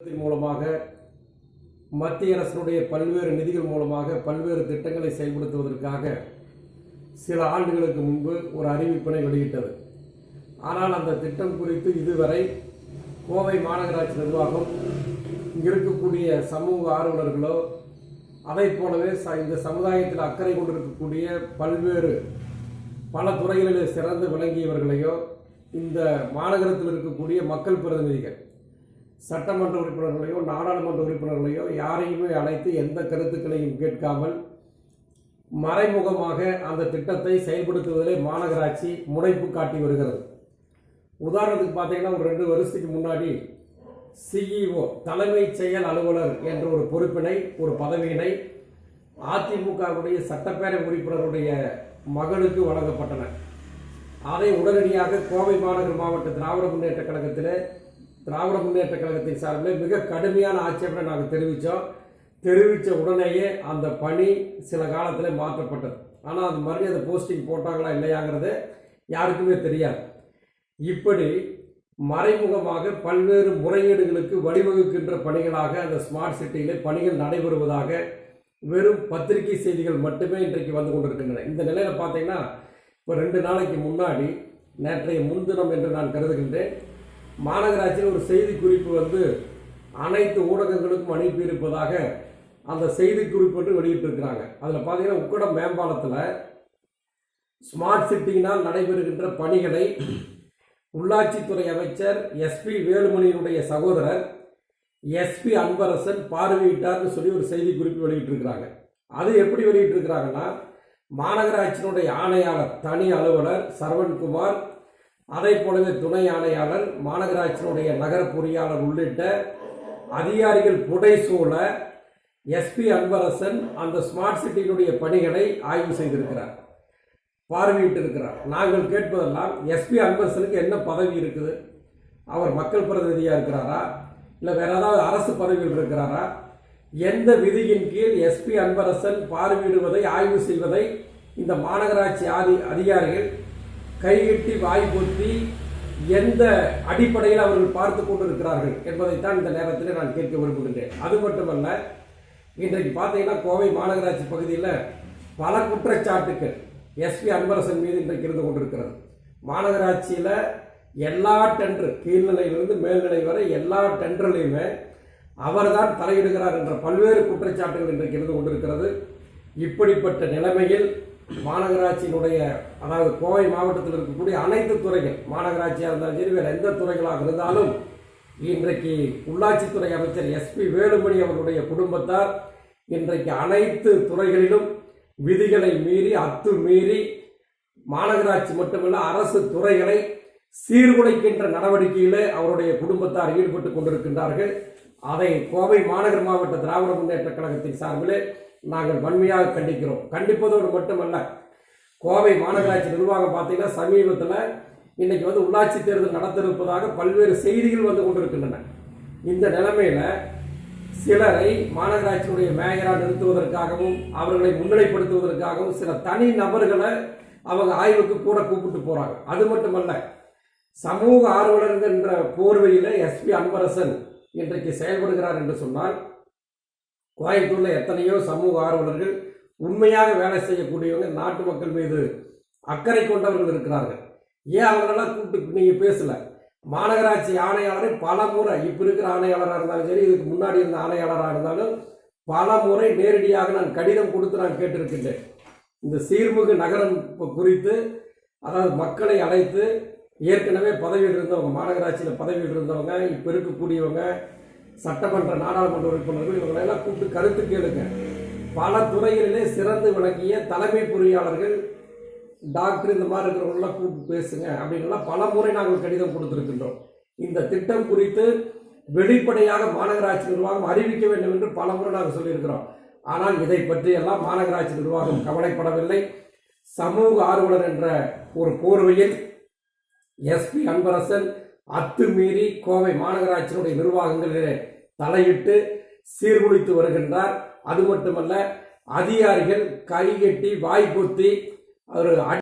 மூலமாக மத்திய அரசினுடைய பல்வேறு நிதிகள் மூலமாக பல்வேறு திட்டங்களை செயல்படுத்துவதற்காக சில ஆண்டுகளுக்கு முன்பு ஒரு அறிவிப்பினை வெளியிட்டது. ஆனால் அந்த திட்டம் குறித்து இதுவரை கோவை மாநகராட்சி நிர்வாகம் இங்கே இருக்கக்கூடிய சமூக ஆர்வலர்களோ அதைப் போலவே ச- இந்த சமுதாயத்தில் அக்கறை கொண்டிருக்கக்கூடிய பல்வேறு பல துறைகளிலே சிறந்து விளங்கியவர்களையோ இந்த மாநகரத்தில் இருக்கக்கூடிய மக்கள் பிரதிநிதிகள் சட்டமன்ற உறுப்பினர்களையோ நாடாளுமன்ற உறுப்பினர்களையோ யாரையுமே அழைத்து எந்த கருத்துக்களையும் கேட்காமல் மறைமுகமாக அந்த திட்டத்தை செயல்படுத்துவதிலே மாநகராட்சி முனைப்பு காட்டி வருகிறது. உதாரணத்துக்கு பார்த்தீங்கன்னா ஒரு ரெண்டு வருஷத்துக்கு முன்னாடி சிஇஓ தலைமைச் செயல் அலுவலர் என்ற ஒரு பொறுப்பினை ஒரு பதவியினை அதிமுகவுடைய சட்டப்பேரவை உறுப்பினருடைய மகளுக்கு வழங்கப்பட்டன. அதை உடனடியாக கோவை மாநகர் மாவட்ட திராவிட முன்னேற்ற கழகத்தில் திராவிட முன்னேற்ற கழகத்தின் சார்பில் மிக கடுமையான ஆட்சேபனை நாங்கள் தெரிவித்தோம் தெரிவித்த உடனேயே அந்த பணி சில காலத்தில் மாற்றப்பட்டது. ஆனால் அது மறுபடியும் அந்த போஸ்டிங் போட்டாங்களா இல்லையாங்கிறது யாருக்குமே தெரியாது. இப்படி மறைமுகமாக பல்வேறு முறையீடுகளுக்கு வழிவகுக்கின்ற பணிகளாக அந்த ஸ்மார்ட் சிட்டியிலே பணிகள் நடைபெறுவதாக வெறும் பத்திரிகை செய்திகள் மட்டுமே இன்றைக்கு வந்து கொண்டிருக்கின்றன. இந்த நிலையில் பார்த்தீங்கன்னா இப்போ ரெண்டு நாளைக்கு முன்னாடி நேற்றைய முன்தினம் என்று நான் கருதுகின்றேன். மாநகராட்சியில் ஒரு செய்தி குறிப்பு வந்து அனைத்து ஊடகங்களுக்கும் அனுப்பியிருப்பதாக அந்த செய்தி குறிப்பு என்று வெளியிட்டிருக்கிறாங்க. அதில் பார்த்தீங்கன்னா உக்கடம் மேம்பாலத்தில் ஸ்மார்ட் சிட்டியினால் நடைபெறுகின்ற பணிகளை உள்ளாட்சித்துறை அமைச்சர் எஸ்பி வேலுமணியினுடைய சகோதரர் எஸ்பி அன்பரசன் பார்வையிட்டார்னு சொல்லி ஒரு செய்தி குறிப்பு வெளியிட்டிருக்கிறாங்க. அது எப்படி வெளியிட்டிருக்கிறாங்கன்னா மாநகராட்சியினுடைய ஆணையாளர் தனி அலுவலர் சரவண்குமார் அதை போலவே துணை ஆணையாளர் மாநகராட்சியினுடைய நகர பொறியாளர் உள்ளிட்ட அதிகாரிகள் புடைசூழ எஸ்பி அன்பரசன் அந்த ஸ்மார்ட் சிட்டியினுடைய பணிகளை ஆய்வு செய்திருக்கிறார் பார்வையிட்டு இருக்கிறார் நாங்கள் கேட்பதெல்லாம் எஸ்பி அன்பரசனுக்கு என்ன பதவி இருக்குது? அவர் மக்கள் பிரதிநிதியாக இருக்கிறாரா? இல்லை வேற ஏதாவது அரசு பதவியில் இருக்கிறாரா? எந்த விதியின் கீழ் எஸ்பி அன்பரசன் பார்வையிடுவதை ஆய்வு செய்வதை இந்த மாநகராட்சி ஆதி அதிகாரிகள் கைகட்டி வாய் பொத்தி எந்த அடிப்படையில் அவர்கள் பார்த்து கொண்டிருக்கிறார்கள் என்பதைத்தான் இந்த நேரத்தில் நான் கேட்க விரும்புகின்றேன். அது மட்டுமல்ல இன்றைக்கு பார்த்தீங்கன்னா கோவை மாநகராட்சி பகுதியில் பல குற்றச்சாட்டுக்கள் எஸ்பி அன்பரசன் மீது இன்றைக்கு இருந்து கொண்டிருக்கிறது. மாநகராட்சியில் எல்லா டெண்டர் கீழ்நிலையிலிருந்து மேல்நிலை வரை எல்லா டெண்டர்லையுமே அவர்தான் தலையிடுகிறார் என்ற பல்வேறு குற்றச்சாட்டுகள் இன்றைக்கு இருந்து கொண்டிருக்கிறது. இப்படிப்பட்ட நிலைமையில் மாநகராட்சியினுடைய அதாவது கோவை மாவட்டத்தில் இருக்கக்கூடிய அனைத்து துறைகள் மாநகராட்சியாக இருந்தாலும் சரி வேறு எந்த துறைகளாக இருந்தாலும் இன்றைக்கு உள்ளாட்சித்துறை அமைச்சர் எஸ்பி வேலுமணி அவர்களுடைய குடும்பத்தார் இன்றைக்கு அனைத்து துறைகளிலும் விதிகளை மீறி அத்து மீறி மாநகராட்சி மட்டுமல்ல அரசு துறைகளை சீர்குலைக்கின்ற நடவடிக்கையில் அவருடைய குடும்பத்தார் ஈடுபட்டு கொண்டிருக்கின்றார்கள். அதை கோவை மாநகர மாவட்ட திராவிட முன்னேற்ற கழகத்தின் சார்பிலே நாங்கள் வன்மையாக கண்டிக்கிறோம். கண்டிப்பதோடு மட்டுமல்ல கோவை மாநகராட்சி நிர்வாகம் பார்த்தீங்கன்னா சமீபத்தில் இன்னைக்கு வந்து உள்ளாட்சி தேர்தல் நடத்த இருப்பதாக பல்வேறு செய்திகள் வந்து கொண்டிருக்கின்றன. இந்த நிலைமையில சிலரை மாநகராட்சியுடைய மேயராக நிறுத்துவதற்காகவும் அவர்களை முன்னிலைப்படுத்துவதற்காகவும் சில தனி நபர்களை அவங்க ஆய்வுக்கு கூட கூப்பிட்டு போறாங்க. அது மட்டுமல்ல சமூக ஆர்வலர்கள் என்ற போர்வையில் எஸ்பி அன்பரசன் இன்றைக்கு செயல்படுகிறார் என்று சொன்னால் கோயம்புத்தூரில் எத்தனையோ சமூக ஆர்வலர்கள் உண்மையாக வேலை செய்யக்கூடியவங்க நாட்டு மக்கள் மீது அக்கறை கொண்டவர்கள் இருக்கிறார்கள். ஏன் அவங்களெல்லாம் கூப்பிட்டு நீங்கள் பேசல? மாநகராட்சி ஆணையாளரை பல முறை இப்போ இருக்கிற ஆணையாளராக இருந்தாலும் சரி இதுக்கு முன்னாடி இருந்த ஆணையாளராக இருந்தாலும் பல முறை நேரடியாக நான் கடிதம் கொடுத்து நான் கேட்டிருக்கின்றேன். இந்த சீர்மிகு நகரம் குறித்து அதாவது மக்களை அழைத்து ஏற்கனவே பதவியில் இருந்தவங்க மாநகராட்சியில் பதவியில் இருந்தவங்க இப்போ இருக்கக்கூடியவங்க சட்டமன்ற நாடாளுமன்ற உறுப்பினர்கள் இவங்களெல்லாம் கூப்பிட்டு கருத்து கேளுங்க. பல துறைகளிலே சிறந்து விளங்கிய தலைமை பொறியாளர்கள் டாக்டர் இந்த மாதிரி இருக்கிறவங்களாம் கூப்பிட்டு பேசுங்க அப்படின்லாம் பல முறை நாங்கள் கடிதம் கொடுத்துருக்கின்றோம். இந்த திட்டம் குறித்து வெளிப்படையாக மாநகராட்சி நிர்வாகம் அறிவிக்க வேண்டும் என்று பல முறை நாங்கள் சொல்லியிருக்கிறோம். ஆனால் இதை பற்றியெல்லாம் மாநகராட்சி நிர்வாகம் கவலைப்படவில்லை. சமூக ஆர்வலர் என்ற ஒரு போர்வையில் எஸ்பி அன்பரசன் அத்துமீறி கோவை மாநகராட்சியினுடைய நிர்வாகங்களிலே தலையிட்டு சீர்குலைத்து வருகின்றார். அது மட்டுமல்ல அதிகாரிகள் கைகட்டி வாய் பொத்தி ஒரு